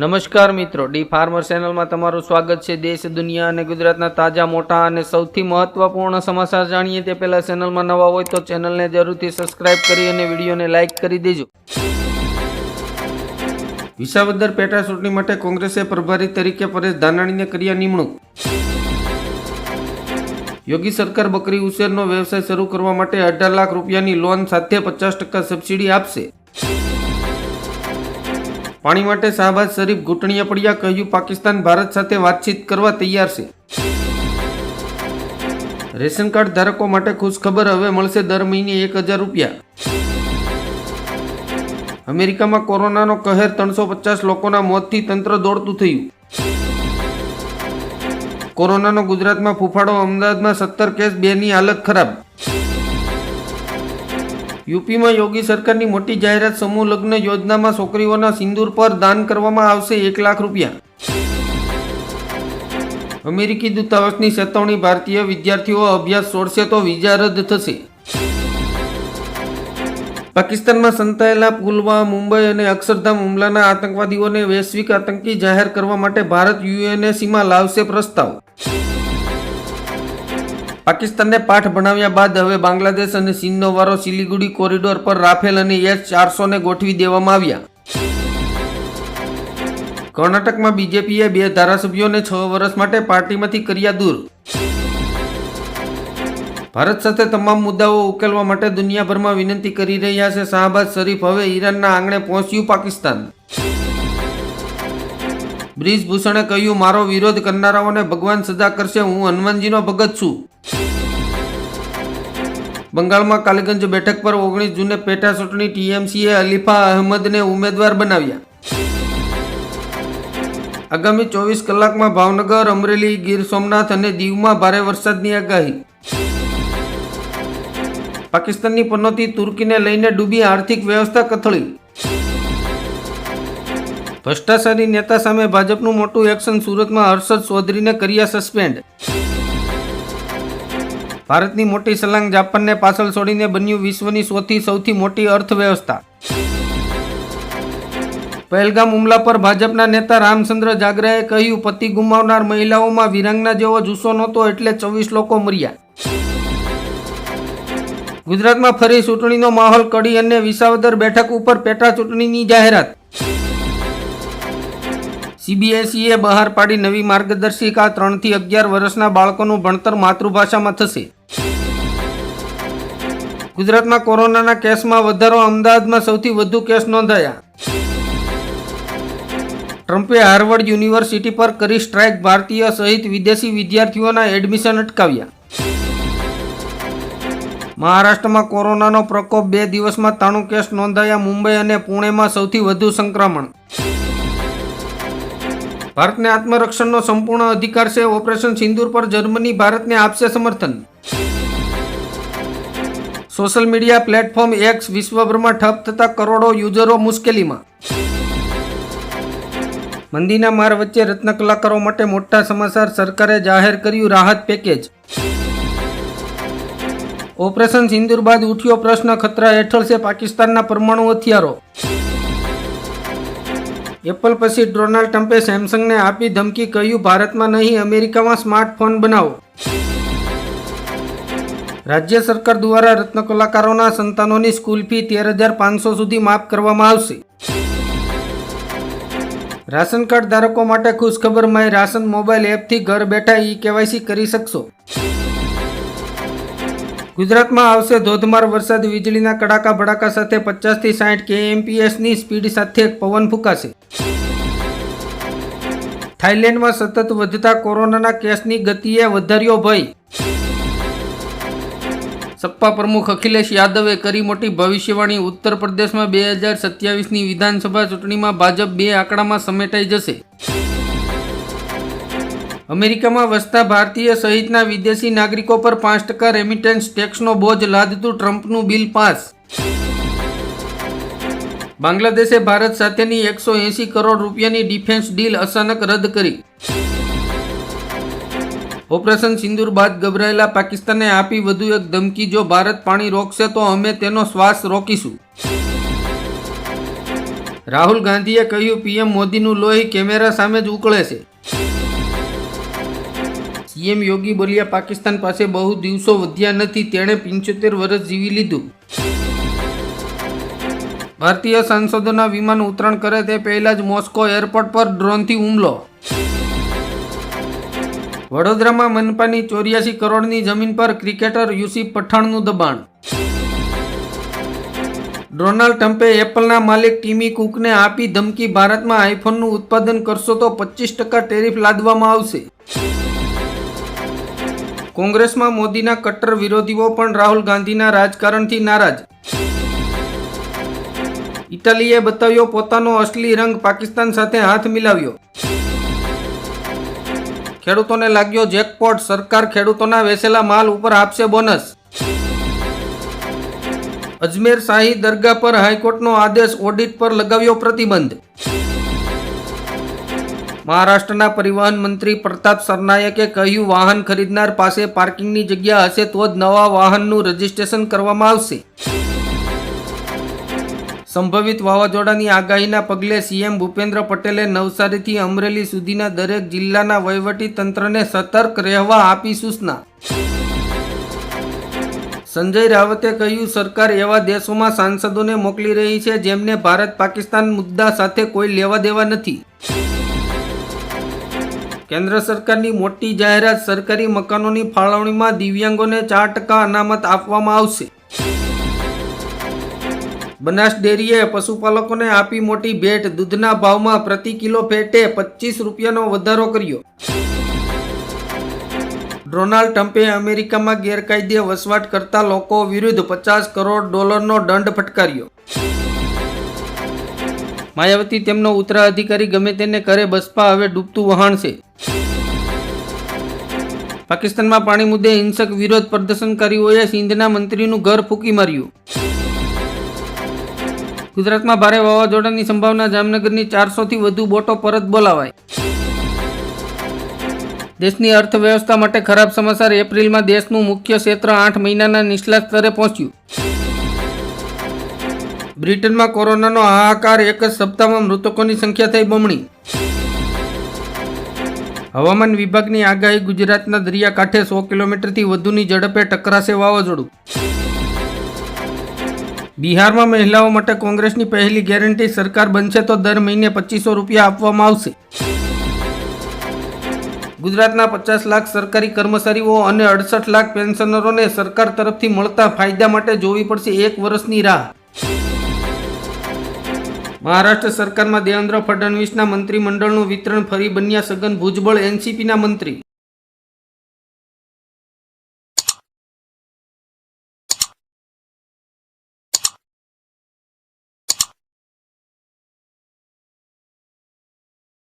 નમસ્કાર મિત્રો, D farmer ચેનલમાં તમારું સ્વાગત છે. દેશ, દુનિયા અને ગુજરાતના તાજા, મોટા અને સૌથી મહત્વપૂર્ણ સમાચાર જાણીએ તે પહેલા ચેનલમાં નવા હોય તો ચેનલને જરૂરથી સબસ્ક્રાઇબ કરી અને વિડીયોને લાઇક કરી દેજો. વિસાવદર પેટા ચૂંટણી માટે કોંગ્રેસે પ્રભારી તરીકે પરેશ ધાનાણીને કર્યા નિમણૂક. યોગી સરકાર બકરી ઉછેરનો વ્યવસાય શરૂ કરવા માટે અઢાર લાખ રૂપિયાની લોન સાથે પચાસ ટકા સબસિડી આપશે. પાણી માટે શાહબાજ શરીફ ઘૂંટણીએ પડ્યા કહ્યું, પાકિસ્તાન ભારત સાથે વાતચીત કરવા તૈયાર છે. રેશન કાર્ડ ધારકો માટે ખુશખબર હવે મળશે દર મહિને એક હજાર રૂપિયા. અમેરિકામાં કોરોનાનો કહેર ત્રણસો પચાસ લોકોના મોતથી તંત્ર દોડતું થયું. કોરોનાનો ગુજરાતમાં ફૂફાડો, અમદાવાદમાં સત્તર કેસ, બેની હાલત ખરાબ. યુપીમાં યોગી સરકારની મોટી જાહેરાત સમૂહ લગ્ન યોજનામાં છોકરીઓના સિંદૂર પર દાન કરવામાં આવશે એક લાખ રૂપિયા. અમેરિકી દૂતાવાસની ચેતવણી ભારતીય વિદ્યાર્થીઓ અભ્યાસ છોડશે તો વિઝા રદ થશે. પાકિસ્તાનમાં સંતાયેલા પુલવા, મુંબઈ અને અક્ષરધામ હુમલાના આતંકવાદીઓને વૈશ્વિક આતંકી જાહેર કરવા માટે ભારત યુએનએસીમાં લાવશે પ્રસ્તાવ. પાકિસ્તાનને પાઠ ભણાવ્યા બાદ હવે બાંગ્લાદેશ અને ચીનનો વારો સિલિગુડી કોરિડોર પર રાફેલ અને એસ ચારસોને ગોઠવી દેવામાં આવ્યા. કર્ણાટકમાં બીજેપીએ બે ધારાસભ્યોને છ વર્ષ માટે પાર્ટીમાંથી કર્યા દૂર. ભારત સાથે તમામ મુદ્દાઓ ઉકેલવા માટે દુનિયાભરમાં વિનંતી કરી રહ્યા છે શાહબાદ શરીફ. હવે ઈરાનના આંગણે પહોંચ્યું પાકિસ્તાન. બ્રિજભૂષણે કહ્યું, મારો વિરોધ કરનારાઓને ભગવાન સજા કરશે, હું હનુમાનજીનો ભગત છું. બંગાળમાં કાલીગંજ બેઠક પર ઓગણીસ જૂને પેટા ચૂંટણી ટીએમસીએ અલીફા અહમદને ઉમેદવાર બનાવ્યા. આગામી ચોવીસ કલાકમાં ભાવનગર, અમરેલી, ગીર સોમનાથ અને દીવમાં ભારે વરસાદની આગાહી. પાકિસ્તાનની પનોતી તુર્કીને લઈને ડૂબી આર્થિક વ્યવસ્થા કથળી. ભ્રષ્ટાચારી નેતા સામે ભાજપનું મોટું એક્શન સુરતમાં હર્ષદ ચૌધરીને કર્યા સસ્પેન્ડ. ભારતની મોટી સલાંગ જાપાનને પાછળ છોડીને બન્યું વિશ્વની સૌથી સૌથી મોટી અર્થવ્યવસ્થા. પહેલગામ હુમલા પર ભાજપના નેતા રામચંદ્ર જાગરાએ કહ્યું, પતિ ગુમાવનાર મહિલાઓમાં વિરાંગના જેવો જુસ્સો નહોતો એટલે ચોવીસ લોકો મર્યા. ગુજરાતમાં ફરી ચૂંટણીનો માહોલ કડી અને વિસાવદર બેઠક ઉપર પેટા ચૂંટણીની જાહેરાત. સીબીએસઈએ બહાર પાડી નવી માર્ગદર્શિકા, ત્રણથી અગિયાર વર્ષના બાળકોનું ભણતર માતૃભાષામાં થશે. ગુજરાતમાં કોરોનાના કેસમાં વધારો અમદાવાદમાં સૌથી વધુ કેસ નોંધાયા. ટ્રમ્પે હાર્વર્ડ યુનિવર્સિટી પર કરી સ્ટ્રાઇક ભારતીય સહિત વિદેશી વિદ્યાર્થીઓના એડમિશન અટકાવ્યા. મહારાષ્ટ્રમાં કોરોનાનો પ્રકોપ બે દિવસમાં ત્રાણું કેસ નોંધાયા. મુંબઈ અને પુણેમાં સૌથી વધુ સંક્રમણ. ભારતને આત્મરક્ષણનો સંપૂર્ણ અધિકાર છે. ઓપરેશન સિંદૂર પર જર્મની ભારતને આપશે સમર્થન. સોશિયલ મીડિયા પ્લેટફોર્મ એક્સ વિશ્વભરમાં ઠપ થતા કરોડો યુઝરો મુશ્કેલીમાં. મંદીના માર વચ્ચે રત્ન કલાકારો માટે મોટા સમાચાર સરકારે જાહેર કર્યું રાહત પેકેજ. ઓપરેશન સિંદૂર બાદ ઉઠ્યો પ્રશ્ન ખતરા હેઠળ છે પાકિસ્તાનના પરમાણુ હથિયારો. એપલ પછી ડોનાલ્ડ ટ્રમ્પે સેમસંગને આપી ધમકી કહ્યું, ભારતમાં નહીં, અમેરિકામાં સ્માર્ટફોન બનાવો. રાજ્ય સરકાર દ્વારા રત્ન કલાકારોના સંતાનોની સ્કૂલ ફી તેર હજાર પાંચસો સુધી માફ કરવામાં આવશે. રાશન કાર્ડ ધારકો માટે ખુશખબર માય રાશન મોબાઈલ એપથી ઘર બેઠા ઈ કેવાયસી કરી શકશો. ગુજરાતમાં આવશે ધોધમાર વરસાદ, વીજળીના કડાકા ભડાકા સાથે પચાસથી સાઠ કેએમપીએસની સ્પીડ સાથે પવન ફૂંકાશે. થાઇલેન્ડમાં સતત વધતા કોરોનાના કેસની ગતિએ વધાર્યો ભય. સપા પ્રમુખ અખિલેશ યાદવે કરી મોટી ભવિષ્યવાણી. ઉત્તર પ્રદેશમાં બે હજાર સત્યાવીસની વિધાનસભા ચૂંટણીમાં ભાજપ બે આંકડામાં સમેટાઈ જશે. અમેરિકામાં વસતા ભારતીય સહિતના વિદેશી નાગરિકો પર પાંચ ટકા રેમિટેન્સ ટેક્સનો બોજ લાદતું ટ્રમ્પનું બિલ પાસ. બાંગ્લાદેશે ભારત સાથેની એકસો એંસી કરોડ રૂપિયાની ડિફેન્સ ડીલ અચાનક રદ કરી. ઓપરેશન સિંદૂર બાદ ગભરાયેલા પાકિસ્તાને આપી વધુ એક ધમકી. જો ભારત પાણી રોકશે તો અમે તેનો શ્વાસ રોકીશું. રાહુલ ગાંધીએ કહ્યું, પીએમ મોદીનું લોહી કેમેરા સામે જ ઉકળે છે. સીએમ યોગી બોલ્યા પાકિસ્તાન પાસે બહુ દિવસો વધ્યા નથી, તેણે પંચોતેર વર્ષ જીવી લીધું. ભારતીય સાંસદોના વિમાન ઉતરાણ કરે તે પહેલા જ મોસ્કો એરપોર્ટ પર ડ્રોનથી હુમલો. વડોદરામાં મનપાની ચોર્યાસી કરોડની જમીન પર ક્રિકેટર યુસી પઠાણનું દબાણ. ડોનાલ્ડ ટ્રમ્પે એપલના માલિક ટીમી કુકને આપી ધમકી, ભારતમાં આઈફોનનું ઉત્પાદન કરશો તો પચીસ ટકા ટેરિફ લાદવામાં આવશે. કોંગ્રેસમાં મોદીના કટ્ટર વિરોધીઓ પણ રાહુલ ગાંધીના રાજકારણથી નારાજ. ઇટાલીએ બતાવ્યો પોતાનો અસલી રંગ પાકિસ્તાન સાથે હાથ મિલાવ્યો. ખેડૂતોને લાગ્યો જેકપોટ. સરકાર ખેડૂતોના વેસેલા માલ ઉપર આપશે બોનસ. અજમેર શાહી દરગાહ પર હાઈકોર્ટનો આદેશ ઓડિટ પર લગાવ્યો પ્રતિબંધ. મહારાષ્ટ્રના પરિવહન મંત્રી પ્રતાપ સરનાયકે કહ્યું, વાહન ખરીદનાર પાસે પાર્કિંગની જગ્યા હશે તો જ નવા વાહનનું રજિસ્ટ્રેશન કરવામાં આવશે. સંભવિત વાવાઝોડાની આગાહીના પગલે સીએમ ભૂપેન્દ્ર પટેલે નવસારીથી અમરેલી સુધીના દરેક જિલ્લાના વહીવટી તંત્રને સતર્ક રહેવા આપી સૂચના. સંજય રાવતે કહ્યું, સરકાર એવા દેશોમાં સાંસદોને મોકલી રહી છે જેમને ભારત પાકિસ્તાન મુદ્દા સાથે કોઈ લેવા દેવા નથી. કેન્દ્ર સરકારની મોટી જાહેરાત સરકારી મકાનોની ફાળવણીમાં દિવ્યાંગોને ચાર ટકા અનામત આપવામાં આવશે. બનાસ ડેરીએ પશુપાલકોને આપી મોટી ભેટ. દૂધના ભાવમાં પ્રતિ કિલો ફેટે પચીસ રૂપિયાનો વધારો કર્યો. ડોનાલ્ડ ટ્રમ્પે અમેરિકામાં ગેરકાયદે વસવાટ કરતા લોકો વિરુદ્ધ પચાસ કરોડ ડોલરનો દંડ ફટકાર્યો. માયાવતી તેમનો ઉત્તરાધિકારી ગમે તેને કરે બસપા હવે ડૂબતું વહાણ છે. પાકિસ્તાનમાં પાણી મુદ્દે હિંસક વિરોધ પ્રદર્શનકારીઓએ સિંધના મંત્રીનું ઘર ફૂંકી માર્યું. ગુજરાતમાં ભારે વાવાઝોડાની સંભાવના જામનગરની ચારસોથી વધુ બોટો પરત બોલાવાય દેશની અર્થવ્યવસ્થા માટે ખરાબ સમાચાર એપ્રિલમાં દેશનું મુખ્ય ક્ષેત્ર આઠ મહિનાના નીચલા સ્તરે પહોંચ્યું. બ્રિટનમાં કોરોનાનો હાહાકાર એક જ સપ્તાહમાં મૃતકોની સંખ્યા થઈ બમણી. હવામાન વિભાગની આગાહી ગુજરાતના દરિયાકાંઠે સો કિલોમીટરથી વધુની ઝડપે ટકરાશે વાવાઝોડું. બિહારમાં મહિલાઓ માટે કોંગ્રેસની પહેલી ગેરંટી સરકાર બનશે તો દર મહિને પચીસો રૂપિયા આપવામાં આવશે. ગુજરાતના પચાસ લાખ સરકારી કર્મચારીઓ અને અડસઠ લાખ પેન્શનરોને સરકાર તરફથી મળતા ફાયદા માટે જોવી પડશે એક વર્ષની રાહ. મહારાષ્ટ્ર સરકારમાં દેવેન્દ્ર ફડણવીસના મંત્રીમંડળનું વિતરણ ફરી બન્યા સઘન ભુજબળ એનસીપીના મંત્રી.